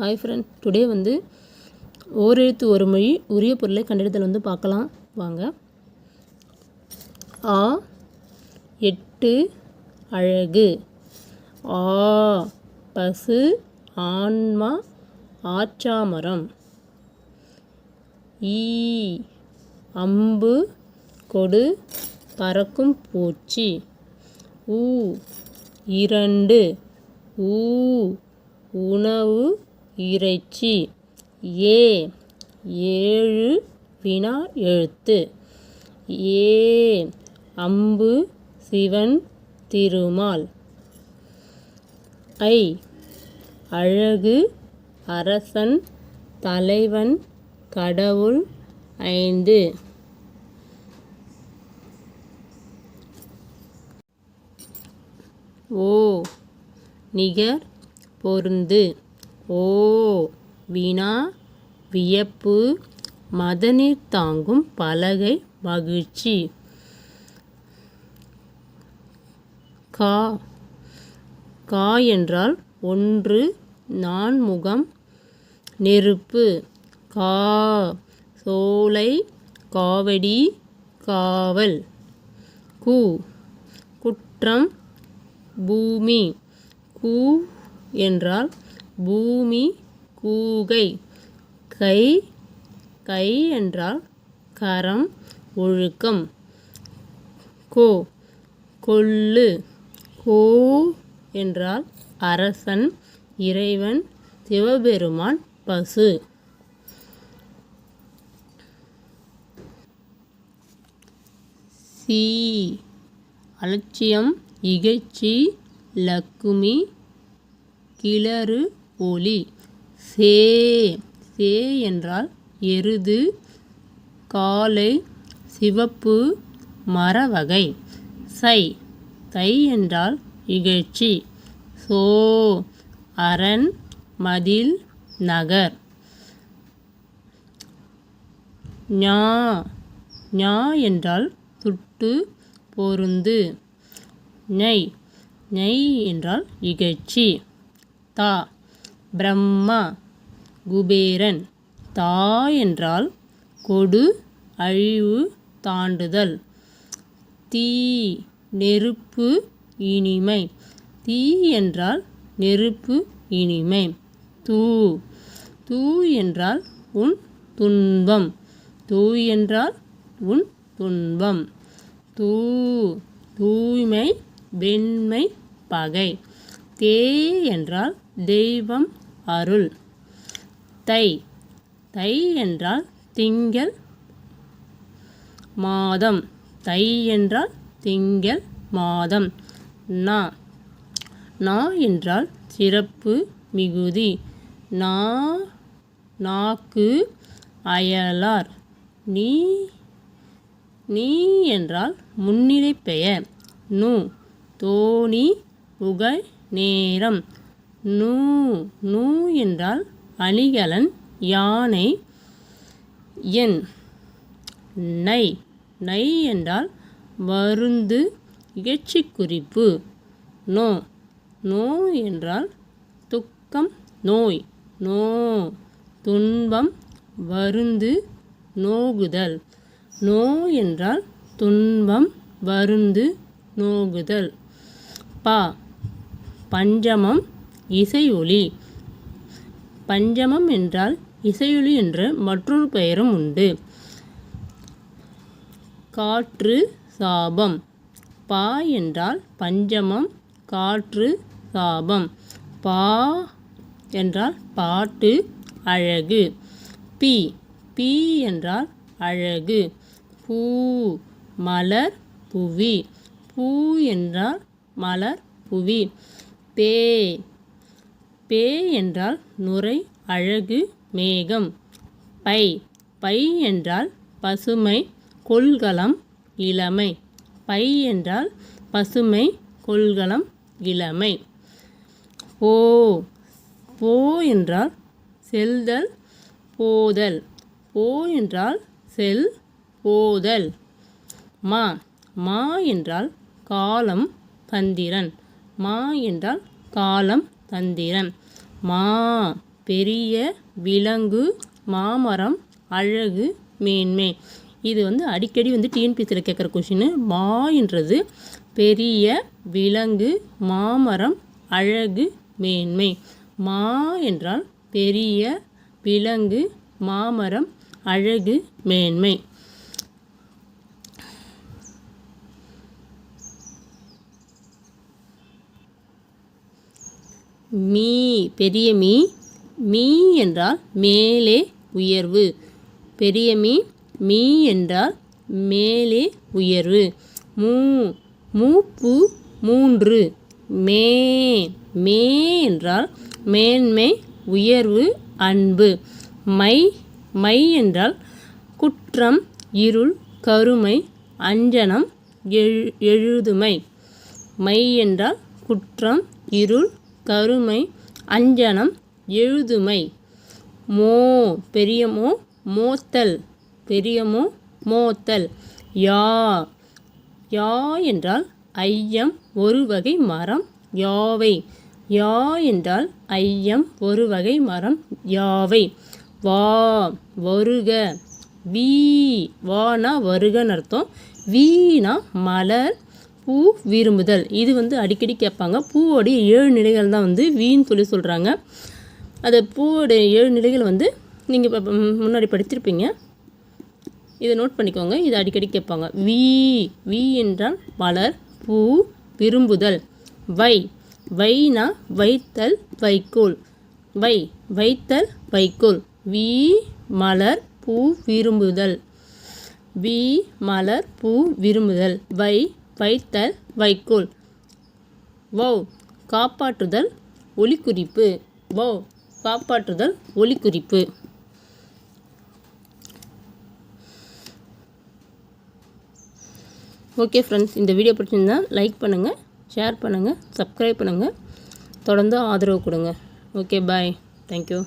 Hi friend today வந்து ஓரெழுத்து ஒரு மொழி உரிய பொருளை கண்டெடுத்தல் வந்து பார்க்கலாம். வாங்க. ஆ எட்டு அழகு. ஆ பசு ஆன்மா ஆச்சாமரம். ஈ அம்பு கொடு பறக்கும் பூச்சி. ஊ இரண்டு. ஊ உணவு இறைச்சி. ஏ ஏழு வினா எழுத்து. ஏ அம்பு சிவன் திருமால். ஐ அழகு அரசன் தலைவன் கடவுள் ஐந்து. ஓ நிகர் பொருந்து. ஓ வினா வியப்பு. மதநீர் தாங்கும் பலகை மகிழ்ச்சி. கா கா என்றால் ஒன்று நான்முகம் நெருப்பு. கா சோலை காவடி காவல். கு குற்றம் பூமி. கூ என்றால் பூமி கூகை. கை கை என்றால் கரம் ஒழுக்கம். கோ கொள்ளு. கோ என்றால் அரசன் இறைவன் சிவபெருமான் பசு. சி அலட்சியம் இகழ்ச்சி லக்குமி கிளறு ஒளி சே சே என்றால் எருது காலை சிவப்பு மரவகை. சை தை என்றால் இகழ்ச்சி. சோ அரண் மதில் நகர். ஞா ஞா என்றால் துட்டு பொருந்து. நெய் நெய் என்றால் இகழ்ச்சி. தா பிரம்மா குபேரன் தா என்றால் கொடு அழிவு தாண்டுதல். தீ நெருப்பு இனிமை. தீ என்றால் நெருப்பு இனிமை. தூ தூ என்றால் உன் துன்பம். தூ என்றால் உன் துன்பம். தூ தூய்மை வெண்மை பகை. தே என்றால் தெய்வம் அருள். தை தை என்றால் திங்கள் மாதம். தை என்றால் திங்கள் மாதம். நா நா என்றால் சிறப்பு மிகுதி. நா நாக்கு அயலார். நீ நீ என்றால் முன்னிலை பெயர். நு தோணி புகழ் நேரம். நூ நூ என்றால் அணிகலன் யானை என். நை நை என்றால் மருந்து இகழ்ச்சி குறிப்பு நோ நோ என்றால் துக்கம் நோய். நோ துன்பம் வருந்து நோகுதல். நோ என்றால் துன்பம் வருந்து நோகுதல். பா பஞ்சமம் இசையொலி. பஞ்சமம் என்றால் இசையொலி என்ற மற்றொரு பெயரும் உண்டு. காற்று சாபம். பா என்றால் பஞ்சமம் காற்று சாபம். பா என்றால் பாட்டு அழகு. பி பி என்றால் அழகு. பூ மலர் புவி. பூ என்றால் மலர் புவி. பே. பே என்றால் நுரை அழகு மேகம். பை. பை என்றால் பசுமை கொள்கலம் இளமை. பை என்றால் பசுமை கொள்கலம் இளமை. போ. போ என்றால் செல்தல் போதல். போ என்றால் செல் போதல். மா. மா என்றால் காலம் பந்திரன் மா என்றால் காலம் தந்திரம். மா பெரிய விலங்கு மாமரம் அழகு மேன்மை. இது வந்து அடிக்கடி வந்து டிஎன்பிசியில் கேட்குற கொஷின் மா என்றது பெரிய விலங்கு மாமரம் அழகு மேன்மை. மா என்றால் பெரிய விலங்கு மாமரம் அழகு மேன்மை. மீ பெரிய மீ மீ என்றால் மேலே உயர்வு. பெரிய மீ மீ என்றால் மேலே உயர்வு. மூ மூப்பு மூன்று. மே மே என்றால் மேன்மை உயர்வு அன்பு. மை மை என்றால் குற்றம் இருள் கருமை அஞ்சனம் எழு எழுதுமை. மை என்றால் குற்றம் இருள் கருமை அஞ்சனம் எழுதுமை. மோ பெரியமோ மோத்தல். பெரியமோ மோத்தல். யா யா என்றால் ஐயம் ஒரு வகை மரம் யாவை. யா என்றால் ஐயம் ஒரு வகை மரம் யாவை. வா வருக. வீ வானா வருகன்னு அர்த்தம். வீணா மலர் பூ விரும்புதல் இது வந்து அடிக்கடி கேட்பாங்க. பூவோடைய ஏழு நிலைகள் தான் வந்து வீன்னு சொல்லி சொல்கிறாங்க அது பூவோடைய ஏழு நிலைகள் வந்து நீங்கள் இப்போ முன்னாடி படிச்சிருப்பீங்க. இதை நோட் பண்ணிக்கோங்க. இது அடிக்கடி கேட்பாங்க. வி வி என்றால் மலர் பூ விரும்புதல். வை வைனா வைத்தல் வைக்கோல். வை வைத்தல் வைக்கோல். வி மலர் பூ விரும்புதல். வி மலர் பூ விரும்புதல். வை வைத்தல் வைக்கோல். வௌ காப்பாற்றுதல் ஒலிக்குறிப்பு. வௌ காப்பாற்றுதல் ஒலிக்குறிப்பு. ஓகே ஃப்ரெண்ட்ஸ் இந்த வீடியோ பிடிச்சிருந்தா லைக் பண்ணுங்கள் ஷேர் பண்ணுங்கள் சப்ஸ்கிரைப் பண்ணுங்கள் தொடர்ந்து ஆதரவு கொடுங்க. Okay bye. தேங்க்யூ